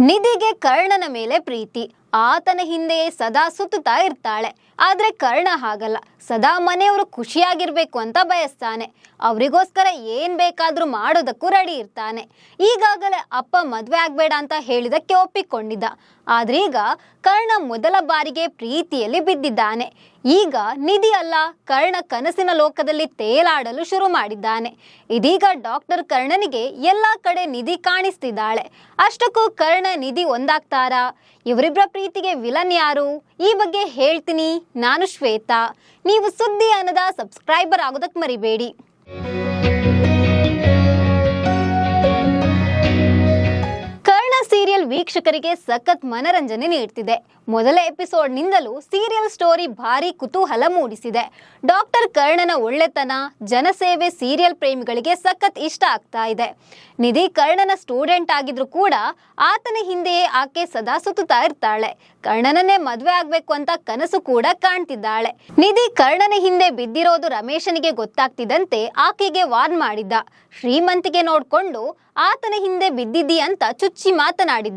ನಿಧಿಗೆ ಕರ್ಣನ ಮೇಲೆ ಪ್ರೀತಿ. ಆತನ ಹಿಂದೆಯೇ ಸದಾ ಸುತ್ತುತ್ತಾ ಇರ್ತಾಳೆ. ಆದ್ರೆ ಕರ್ಣ ಹಾಗಲ್ಲ. ಸದಾ ಮನೆಯವರು ಖುಷಿಯಾಗಿರ್ಬೇಕು ಅಂತ ಬಯಸ್ತಾನೆ. ಅವರಿಗೋಸ್ಕರ ಏನ್ ಬೇಕಾದ್ರೂ ಮಾಡೋದಕ್ಕೂ ರೆಡಿ ಇರ್ತಾನೆ. ಈಗಾಗಲೇ ಅಪ್ಪ ಮದ್ವೆ ಆಗ್ಬೇಡ ಅಂತ ಹೇಳಿದಕ್ಕೆ ಒಪ್ಪಿಕೊಂಡಿದ್ದ. ಆದ್ರೆ ಈಗ ಕರ್ಣ ಮೊದಲ ಬಾರಿಗೆ ಪ್ರೀತಿಯಲ್ಲಿ ಬಿದ್ದಿದ್ದಾನೆ. ಈಗ ನಿಧಿ ಅಲ್ಲ, ಕರ್ಣ ಕನಸಿನ ಲೋಕದಲ್ಲಿ ತೇಲಾಡಲು ಶುರು ಮಾಡಿದ್ದಾನೆ. ಇದೀಗ ಡಾಕ್ಟರ್ ಕರ್ಣನಿಗೆ ಎಲ್ಲಾ ಕಡೆ ನಿಧಿ ಕಾಣಿಸ್ತಿದ್ದಾಳೆ. ಅಷ್ಟಕ್ಕೂ ಕರ್ಣ ನಿಧಿ ಒಂದಾಗ್ತಾರಾ? ಇವರಿಬ್ಬರ ಪ್ರೀತಿಗೆ ವಿಲನ್ ಯಾರು? ಈ ಬಗ್ಗೆ ಹೇಳ್ತೀನಿ, ನಾನು ಶ್ವೇತಾ. ನೀವು ಸುದ್ದಿ ಅನ್ನದ ಸಬ್ಸ್ಕ್ರೈಬರ್ ಆಗೋದಕ್ಕೆ ಮರಿಬೇಡಿ. ವೀಕ್ಷಕರಿಗೆ ಸಖತ್ ಮನರಂಜನೆ ನೀಡ್ತಿದೆ. ಮೊದಲ ಎಪಿಸೋಡ್ನಿಂದಲೂ ಸೀರಿಯಲ್ ಸ್ಟೋರಿ ಭಾರಿ ಕುತೂಹಲ ಮೂಡಿಸಿದೆ. ಡಾಕ್ಟರ್ ಕರ್ಣನ ಒಳ್ಳೆತನ, ಜನಸೇವೆ ಸೀರಿಯಲ್ ಪ್ರೇಮಿಗಳಿಗೆ ಸಖತ್ ಇಷ್ಟ ಆಗ್ತಾ ಇದೆ. ನಿಧಿ ಕರ್ಣನ ಸ್ಟೂಡೆಂಟ್ ಆಗಿದ್ರು ಕೂಡ ಆತನ ಹಿಂದೆಯೇ ಆಕೆ ಸದಾ ಸುತ್ತುತ್ತಾ ಇರ್ತಾಳೆ. ಕರ್ಣನನ್ನೇ ಮದುವೆ ಆಗ್ಬೇಕು ಅಂತ ಕನಸು ಕೂಡ ಕಾಣ್ತಿದ್ದಾಳೆ. ನಿಧಿ ಕರ್ಣನ ಹಿಂದೆ ಬಿದ್ದಿರೋದು ರಮೇಶನಿಗೆ ಗೊತ್ತಾಗ್ತಿದ್ದಂತೆ ಆಕೆಗೆ ವಾರ್ನ್ ಮಾಡಿದ್ದ. ಶ್ರೀಮಂತಿಗೆ ನೋಡ್ಕೊಂಡು, ಆತನ ಹಿಂದೆ ಬಿದ್ದಿದ್ದೀ ಅಂತ ಚುಚ್ಚಿ ಮಾತನಾಡಿದ್ದ.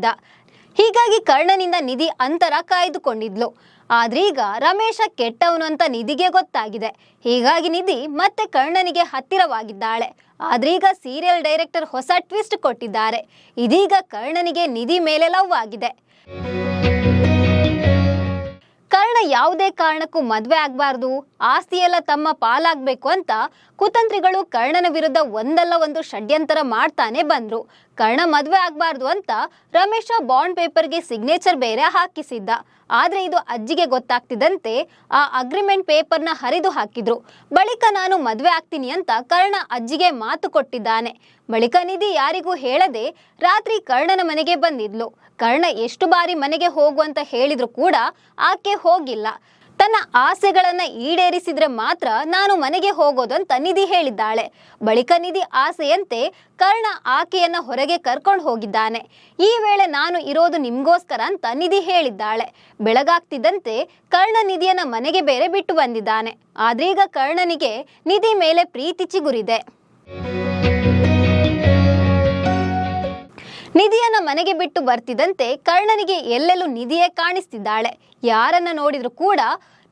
ಹೀಗಾಗಿ ಕರ್ಣನಿಂದ ನಿಧಿ ಅಂತರ ಕಾಯ್ದುಕೊಂಡಿದ್ಲು. ಆದ್ರೀಗ ರಮೇಶ ಕೆಟ್ಟವನು ಅಂತ ನಿಧಿಗೆ ಗೊತ್ತಾಗಿದೆ. ಹೀಗಾಗಿ ನಿಧಿ ಮತ್ತೆ ಕರ್ಣನಿಗೆ ಹತ್ತಿರವಾಗಿದ್ದಾಳೆ. ಆದ್ರೀಗ ಸೀರಿಯಲ್ ಡೈರೆಕ್ಟರ್ ಹೊಸ ಟ್ವಿಸ್ಟ್ ಕೊಟ್ಟಿದ್ದಾರೆ. ಇದೀಗ ಕರ್ಣನಿಗೆ ನಿಧಿ ಮೇಲೆ ಲವ್ ಆಗಿದೆ. ಕರ್ಣ ಯಾವುದೇ ಕಾರಣಕ್ಕೂ ಮದುವೆ ಆಗ್ಬಾರ್ದು ಆಸ್ತಿಯೆಲ್ಲ ತಮ್ಮ ಪಾಲಾಗಬೇಕು ಅಂತ ಕುತಂತ್ರಿಗಳು ಕರ್ಣನ ವಿರುದ್ಧ ಒಂದಲ್ಲ ಒಂದು ಷಡ್ಯಂತರ ಮಾಡ್ತಾನೆ ಬಂದ್ರು. ಕರ್ಣ ಮದುವೆ ಆಗಬಾರ್ದು ಅಂತ ರಮೇಶ ಬಾಂಡ್ ಪೇಪರ್ಗೆ ಸಿಗ್ನೇಚರ್ ಬೇರೆ ಹಾಕಿಸಿದ್ದ. ಆದ್ರೆ ಇದು ಅಜ್ಜಿಗೆ ಗೊತ್ತಾಗ್ತಿದ್ದಂತೆ ಆ ಅಗ್ರಿಮೆಂಟ್ ಪೇಪರ್ನ ಹರಿದು ಹಾಕಿದ್ರು. ಬಳಿಕ ನಾನು ಮದುವೆ ಆಗ್ತೀನಿ ಅಂತ ಕರ್ಣ ಅಜ್ಜಿಗೆ ಮಾತು ಕೊಟ್ಟಿದ್ದಾನೆ. ಬಳಿಕ ನಿಧಿ ಯಾರಿಗೂ ಹೇಳದೆ ರಾತ್ರಿ ಕರ್ಣನ ಮನೆಗೆ ಬಂದಿದ್ಲು. ಕರ್ಣ ಎಷ್ಟು ಬಾರಿ ಮನೆಗೆ ಹೋಗು ಅಂತ ಹೇಳಿದ್ರು ಕೂಡ ಆಕೆ ಹೋಗಿಲ್ಲ. ತನ್ನ ಆಸೆಗಳನ್ನ ಈಡೇರಿಸಿದ್ರೆ ಮಾತ್ರ ನಾನು ಮನೆಗೆ ಹೋಗೋದು ಅಂತ ನಿಧಿ ಹೇಳಿದ್ದಾಳೆ. ಬಳಿಕ ನಿಧಿ ಆಸೆಯಂತೆ ಕರ್ಣ ಆಕೆಯನ್ನ ಹೊರಗೆ ಕರ್ಕೊಂಡು ಹೋಗಿದ್ದಾನೆ. ಈ ವೇಳೆ ನಾನು ಇರೋದು ನಿಮ್ಗೋಸ್ಕರ ಅಂತ ನಿಧಿ ಹೇಳಿದ್ದಾಳೆ. ಬೆಳಗಾಗ್ತಿದ್ದಂತೆ ಕರ್ಣ ನಿಧಿಯನ್ನ ಮನೆಗೆ ಬೇರೆ ಬಿಟ್ಟು ಬಂದಿದ್ದಾನೆ. ಆದ್ರೀಗ ಕರ್ಣನಿಗೆ ನಿಧಿ ಮೇಲೆ ಪ್ರೀತಿ ಚಿಗುರಿದೆ. ನಿಧಿಯನ್ನ ಮನೆಗೆ ಬಿಟ್ಟು ಬರ್ತಿದ್ದಂತೆ ಕರ್ಣನಿಗೆ ಎಲ್ಲೆಲ್ಲೂ ನಿಧಿಯೇ ಕಾಣಿಸ್ತಿದ್ದಾಳೆ. ಯಾರನ್ನ ನೋಡಿದ್ರು ಕೂಡ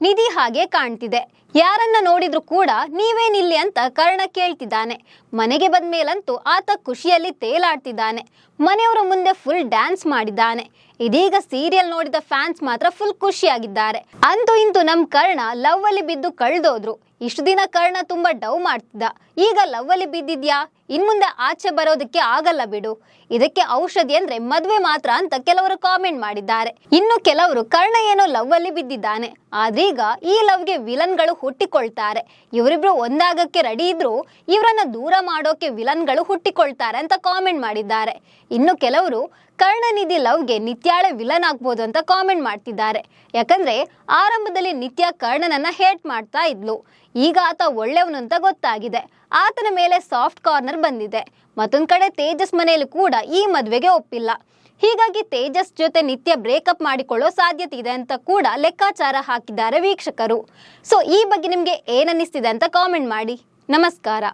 ನಿಧಿ ಹಾಗೆ ಕಾಣ್ತಿದೆ. ಯಾರನ್ನ ನೋಡಿದ್ರು ಕೂಡ ನೀವೇನಿಲ್ಲಿ ಅಂತ ಕರ್ಣ ಕೇಳ್ತಿದ್ದಾನೆ. ಮನೆಗೆ ಬಂದ್ಮೇಲಂತೂ ಆತ ಖುಷಿಯಲ್ಲಿ ತೇಲಾಡ್ತಿದ್ದಾನೆ. ಮನೆಯವರ ಮುಂದೆ ಫುಲ್ ಡ್ಯಾನ್ಸ್ ಮಾಡಿದ್ದಾನೆ. ಇದೀಗ ಸೀರಿಯಲ್ ನೋಡಿದ ಫ್ಯಾನ್ಸ್ ಮಾತ್ರ ಫುಲ್ ಖುಷಿಯಾಗಿದ್ದಾರೆ. ಅಂತೂ ಇಂತೂ ನಮ್ ಕರ್ಣ ಲವ್ ಅಲ್ಲಿ ಬಿದ್ದು ಕಳ್ದೋದ್ರು. ಇಷ್ಟು ದಿನ ಕರ್ಣ ತುಂಬಾ ಡವ್ ಮಾಡ್ತಿದ್ದ. ಈಗ ಲವ್ ಅಲ್ಲಿ ಬಿದ್ದಿದ್ಯಾ? ಇನ್ಮುಂದೆ ಆಚೆ ಬರೋದಕ್ಕೆ ಆಗಲ್ಲ ಬಿಡು. ಇದಕ್ಕೆ ಔಷಧಿ ಅಂದ್ರೆ ಮದ್ವೆ ಮಾತ್ರ ಅಂತ ಕೆಲವರು ಕಾಮೆಂಟ್ ಮಾಡಿದ್ದಾರೆ. ಇನ್ನು ಕೆಲವರು ಕರ್ಣ ಏನೋ ಲವ್ ಅಲ್ಲಿ ಬಿದ್ದಿದ್ದಾನೆ. ಆದ್ರೀಗ ಈ ಲವ್ಗೆ ವಿಲನ್ಗಳು ಹುಟ್ಟಿಕೊಳ್ತಾರೆ. ಇವರಿಬ್ರು ಒಂದಾಗಕ್ಕೆ ರೆಡಿ ಇದ್ರು ಇವರನ್ನ ದೂರ ಮಾಡೋಕೆ ವಿಲನ್ಗಳು ಹುಟ್ಟಿಕೊಳ್ತಾರೆ ಅಂತ ಕಾಮೆಂಟ್ ಮಾಡಿದ್ದಾರೆ. ಇನ್ನು ಕೆಲವರು ಕರ್ಣನಿಧಿ ಲವ್ಗೆ ನಿತ್ಯಾಳೆ ವಿಲನ್ ಆಗ್ಬೋದು ಅಂತ ಕಾಮೆಂಟ್ ಮಾಡ್ತಿದ್ದಾರೆ. ಯಾಕಂದ್ರೆ ಆರಂಭದಲ್ಲಿ ನಿತ್ಯ ಕರ್ಣನನ್ನ ಹೇಟ್ ಮಾಡ್ತಾ ಇದ್ಲು. ಈಗ ಆತ ಒಳ್ಳೆಯವನು ಅಂತ ಗೊತ್ತಾಗಿದೆ. ಆತನ ಮೇಲೆ ಸಾಫ್ಟ್ ಕಾರ್ನರ್ ಬಂದಿದೆ. ಮತ್ತೊಂದ್ ಕಡೆ ತೇಜಸ್ ಮನೆಯಲ್ಲಿ ಕೂಡ ಈ ಮದ್ವೆಗೆ ಒಪ್ಪಿಲ್ಲ. ಹೀಗಾಗಿ ತೇಜಸ್ ಜೊತೆ ನಿತ್ಯ ಬ್ರೇಕಪ್ ಮಾಡಿಕೊಳ್ಳೋ ಸಾಧ್ಯತೆ ಇದೆ ಅಂತ ಕೂಡ ಲೆಕ್ಕಾಚಾರ ಹಾಕಿದ್ದಾರೆ ವೀಕ್ಷಕರು. ಸೊ ಈ ಬಗ್ಗೆ ನಿಮ್ಗೆ ಏನನ್ನಿಸ್ತಿದೆ ಅಂತ ಕಾಮೆಂಟ್ ಮಾಡಿ. ನಮಸ್ಕಾರ.